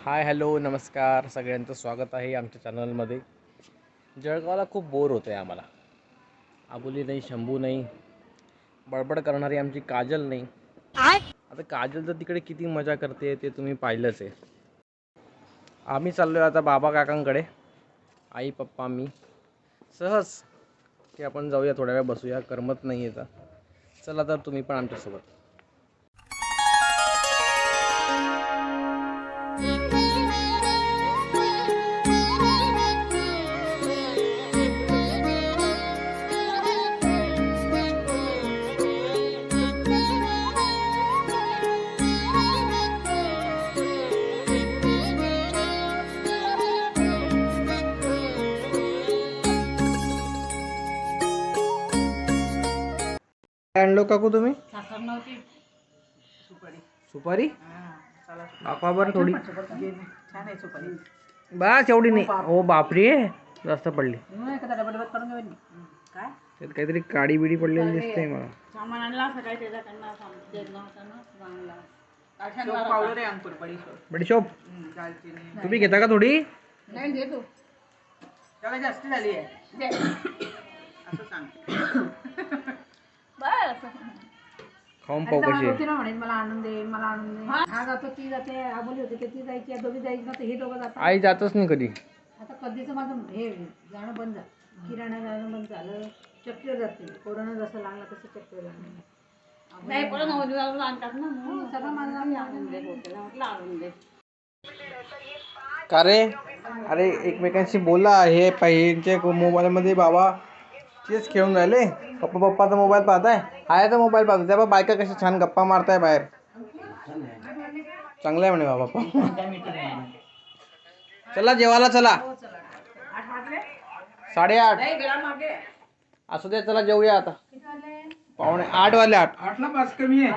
Hi hello नमस्कार. सगळ्यांचं स्वागत आहे आमच्या चॅनलमध्ये. जळगावला खूप बोर होतं आहे आम्हाला. आबुली नाही शंभू नाही. बडबड करणारी आमची काजल नाही. आता काजल तर तिकडे किती मजा करते ते तुम्ही पाहिलंच आहे. आम्ही चाललो आहे आता बाबा काकांकडे. आई पप्पा मी. सहज. की आपण जाऊया थोड्या वेळ बसूया. करमत नाही येतं चला तर तुम्ही पण आमच्यासोबत. आणलो काकू तुम्ही? साखर नव्हती. सुपारी. सुपारी? हा चला. दाखवा बरं थोडी. छान आहे सुपारी. बस एवढी नाही. हो बापरी. जास्त पडली. का त्यात काहीतरी काडी बिडी पडलेली दिसते मला. सामान आणला त्याच्याकडनं बडीशोप तुम्ही घेता का थोडी? नाही जास्त झाली आहे. असं सांग बस खाऊन पाहू कशी आहे. होती ना म्हणे मला आणून दे मला आणून दे. हा? जातो ती जाते हा बोली होती की ती जायची या दोघी जायची ना हे दोघं जातात. आई जातच नाही कधी. आता कधीच माझं हे जाणं बंद झालं. किराणा जाणं बंद झालं. चक्कर जाते. कोरोना जसं लागला तसं चक्कर लागलं नाही पण आणतात ना. सगळं माझं आणून दे म्हटलं आणून दे. का रे? अरे एकमेकांशी बोला. हे पाहिजे मोबाईलमध्ये बाबा तेच खेळून राहिले. पप्पा पप्पाचा मोबाईल पाहताय. तर मोबाईल पाहतो त्या बायका कशा छान गप्पा मारताय बाहेर. चांगलं आहे म्हणे बाबा पप्पा चला जेवायला चला. साडेआठ. असू दे चला जेवूया आता. पावणे आठ वाजले आठ. कमी आहे.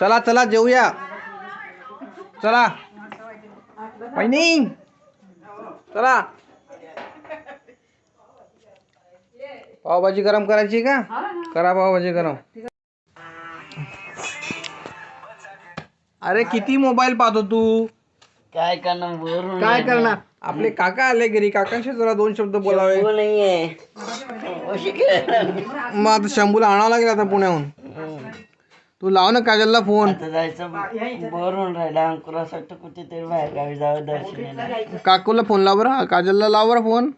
चला चला जेवूया. चला. वहिनी. चला. पावभाजी गरम करायची का? करा पावभाजी गरम. अरे किती मोबाईल पाहतो तू? काय करणार? बोर काय करणार? आपले काका आले घरी. काकांशी जरा दोन शब्द बोलावे. नाहीये. मग आता शंभूला आणावं लागेल आता पुण्याहून. तू लाव ना काजलला फोन. आता जायचं राहिला. अंकुरासाठी कुठेतरी बाहेर गावी जावं दर्शनाला. काकूला फोन लाव बरं. काजलला लाव बरं फोन.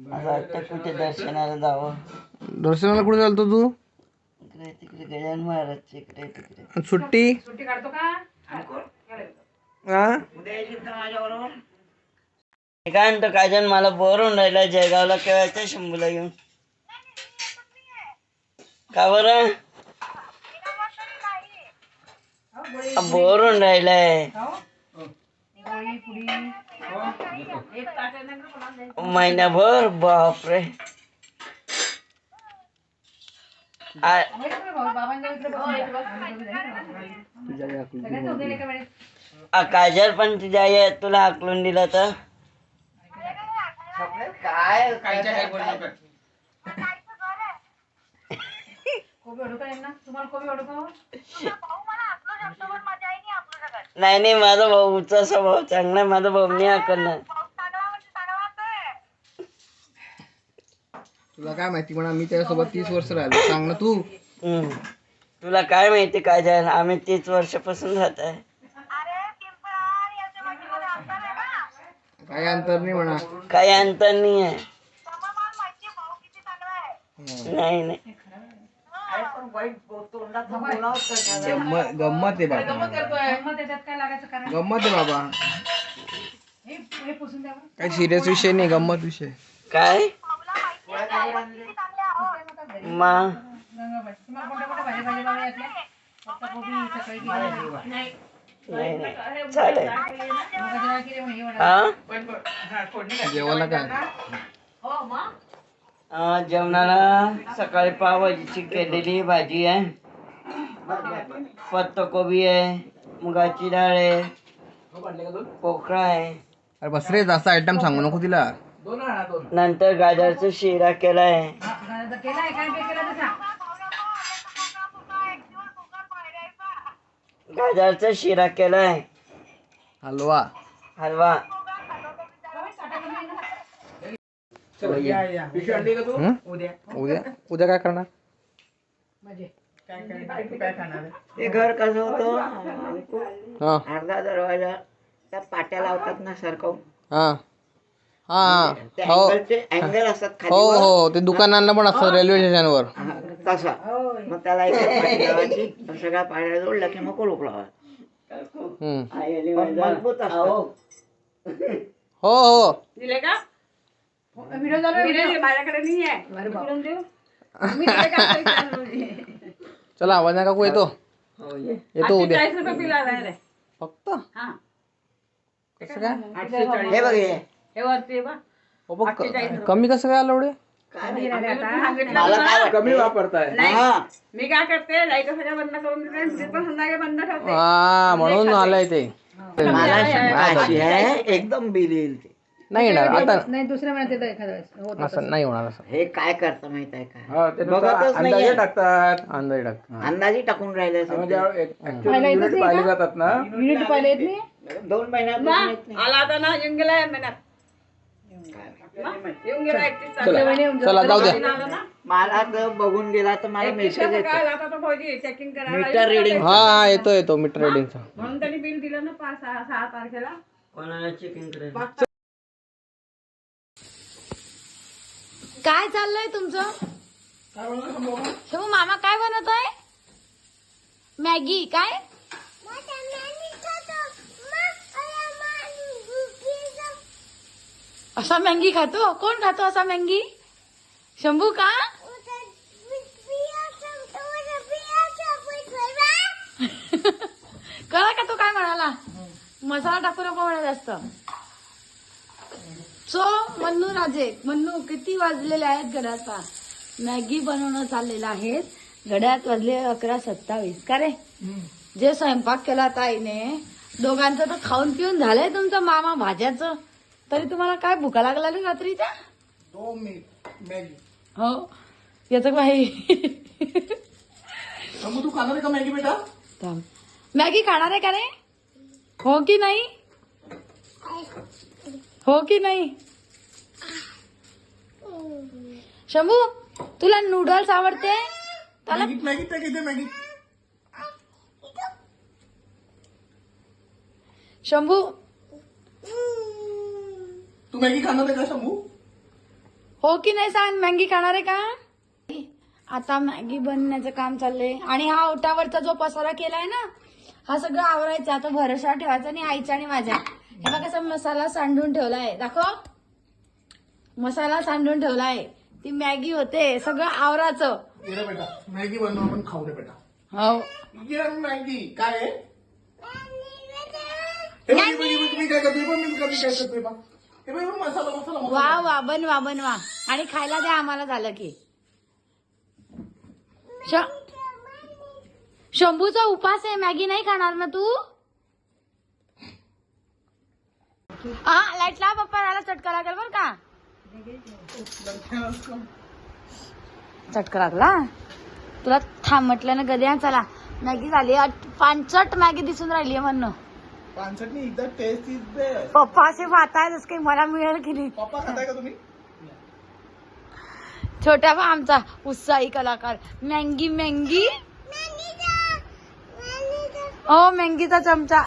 वाटतं कुठे दर्शनाला जावं. दर्शनाला कुठे चालतो तू? इकडे तिकडे गजान महाराजच्या इकडे तिकडे. आणि सुट्टी? सुट्टी काढतो का? हा? काय म्हणतो काजन मला बोर होऊन राहिला जयगावला केव्हाच्या शंभूला घेऊन. का बरं? बोर होऊन राहिलाय? महिनाभर बापरे. काजल पण तुझ्या आई तुला हाकलून दिलं तर? काय कोबी ओढू का यांना? तुम्हाला कोबी ओढू का नाही नाही माझा भाऊचा स्वभाव चांगला माझा भाऊ नाही हाकलणार. तुला काय माहिती म्हणा मी त्याच्यासोबत तीस वर्ष राहिलो. सांग ना तू. हम्म. तुला काय माहिती काजल आम्ही तीस वर्षापासून राहत आहे. काही अंतर नाही म्हणा. काही अंतर नाही आहे. नाही नाही. गंमत गंमत आहे बाबा. मग त्याच्यात काय लागायचं कारण? गंमत आहे बाबा. हे हे पुसून द्या बरं. काही सिरियस विषय नाही गंमत विषय. काय? मा. गंगाबाई तुम्हाला कोणत्या कोणत्या भाजी भाजी लावल्या यातल्या पत्ताकोबी सकाळी केली नाही नाही चालेल जेव्हा केली म्हणे हे वडा. हा जेवायला काय? हो मग जेवणाला सकाळी पावभाजीची केलेली भाजी आहे. पत्ताकोबी आहे मुगाची डाळ आहे पोकळा आहे. अरे बस रे जास्त आयटम सांगू नको तिला. नंतर गाजरचा शिरा केलं तसा गाजरचा शिरा केलाय. हलवा. हलवा. हं? उद्या. उद्या? काय करणार? ते घर कसं होतं? हा. अर्धा दरवाजा त्या पाट्या लावतात ना सरकवून हा. हा. हो. अँगलचे अँगल असतात खाली हो वर. हो. ते दुकानांना पण असतं रेल्वे स्टेशनवर. हा, तसा. मग त्याला एक पाटी लावायची. मग सगळ्या पाड्या जोडल्या की मग कुलूप लावायचं हम्म. पण मजबूत असतं हो हो. दिले का? माझ्याकडे नाही आहे देऊ. मी? चला वजना काकू येतो. हो, ये. येतो उद्या. चाळीस रुपये बिल आलाय रे. फक्त? हा. कसं काय? हे बघ हे. हे वरती बा. पण क- कमी कसं काय आलं एवढे? सांगितलं मला. काय कमी वापरताय. नाही हा. मी काय करते लाइट सगळ्या बंद करून देते आणि फ्रीज पण संध्याकाळी बंद ठेवते. हा म्हणून आलंय ते. मला आहे एकदम बिल येईल ते. नाही येणार. आता नाही दुसऱ्या महिन्यात येतं एखाद्या वेळेस. होतं असं नाही होणार असं. हे काय करतं माहीत आहे का? हा ते नुसतं बघतच अंदाजे. टाकतात. अंदाज टाक अंदाजी टाकून राहिले म्हणजे सध्या. पाहिले जातात ना. युनिट पाहिले येत नाही? दोन महिन्यापासून येत नाही. आला आता ना येऊन गेला महिन्यात येऊन गेला एकतीस चला. जाऊ द्या आला ना. मला तर बघून गेला तर मला मेसेज येतो. काय आता तो भाऊजी चेकिंग करायला मीटर रिडिंग हा हा येतो येतो मीटर रिडिंगचा म्हणून त्यांनी बिल दिलं ना पाच सहा सहा तारखेला. कोणाला चेकिंग करायचं? काय चाललंय तुमचं? शंभू मामा काय बनवतोय? मॅगी काय? असा मॅगी खातो? कोण खातो असा मॅगी? शंभू का? कळा का तो काय म्हणाला? मसाला टाकू नको म्हणा जास्त. सो मन्नू राजे मन्नू किती वाजलेले आहेत घड्याचा मॅगी बनवणं चाललेलं आहे. घड्यात वाजले अकरा सत्तावीस. का रे? जे स्वयंपाक केला ताईने दोघांचं तर खाऊन पिऊन झालंय तुमचं मामा भाज्याचं. तरी तुम्हाला काय भुका लागला रे रात्रीच्या? हो? याचं काही तू खाणार आहे का मॅगी बेटा? थांब. मॅगी खाणार आहे का रे? हो की नाही? हो की नाही? शंभू तुला नूडल्स आवडते? त्याला मॅगी मॅगी त्या किती मॅगी. शंभू तू मॅगी खाणार आहे का शंभू? हो की नाही सांग मॅगी खाणार आहे का? आता मॅगी बनण्याचं काम चाललंय. आणि हा ओटावरचा जो पसारा केलाय ना हा सगळं आवरायचा. तो भरोसा ठेवायचा आणि आईचा आणि माझ्या. बघा कसा मसाला सांडून ठेवलाय. दाखव. मसाला सांडून ठेवलाय. ती मॅगी होते सगळं आवराचं. ये रे बेटा मॅगी बनव आपण खाऊ दे बेटा. हो ये मॅगी. काय आहे? हे बघ, हे बघ, हे बघ, मी काय करतोय? बघ, मी काय करतोय? बघ. हे बघ, हे बघ, मसाला मसाला मसाला. वा वा बनवा बनवा आणि खायला द्या आम्हाला झालं की. श- शंभूचा उपास आहे मॅगी नाही खाणार ना तू? हा लाइट ला पप्पा याला चटका लागेल बर का. चटका लागला? तुला थांब म्हटलं ना गद्या चला. मॅगी झाली पांचट मॅगी दिसून राहिली म्हणणं पानसटनी एकदा टेस्ट इज बेस्ट पप्पा असे पाहताय जसं काही मला मिळेल की नाही. पप्पा खाताय का तुम्ही? छोट्या बा आमचा उत्साही कलाकार. मँगी मँगी. हो मँगीचा चमचा.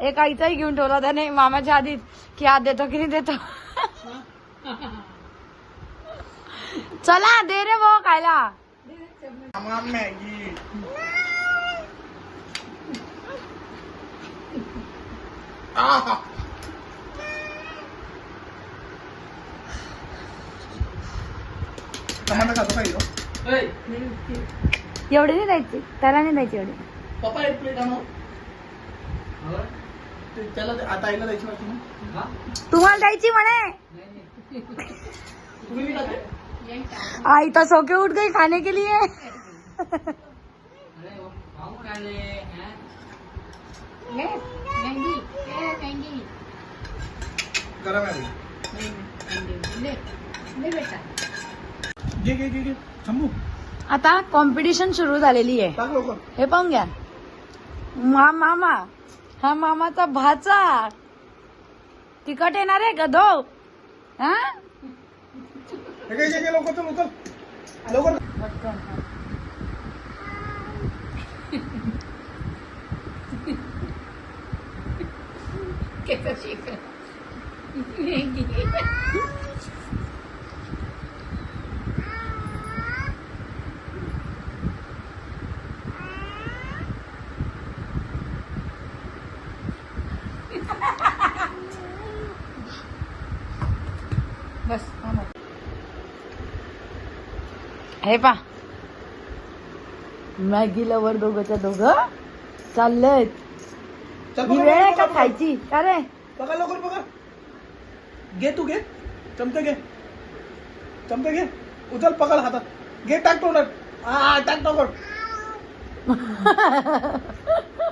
एक आईचाही घेऊन ठेवला त्याने मामाच्या आधीच की आज देतो की नाही देतो. चला दे रे भाऊ खायला. मामा मॅगी. आहा. टमाटर खातो का हिरो? एवढे नाही द्यायचे त्याला नाही द्यायचे एवढे. पप्पा एक प्लेट आणो. त्याला ते- आता आईला द्यायची वाटते ना तुम्हाला द्यायची म्हणे. तुम्ही नाही खाते? आई तो सोके उठ गई खाने के लिए. गरम आहे घे घे घे घे. शंभू आता कॉम्पिटिशन सुरू झालेली आहे. हे पाहून घ्या. मा मामा. हा मामाचा भाचा. तिकट येणार आहे गधो हा? लवकर चल उचल. लवकर. बस हे पा मॅगी लवर दोघच्या दोघं चाललेत चल ही वेळ आहे का. खायची? का रे? पकड लवकर पकड घे तू घे. चमचे घे. चमचे घे. उचल पकड हातात. घे टाक तोंडात. हा टाक तोंडात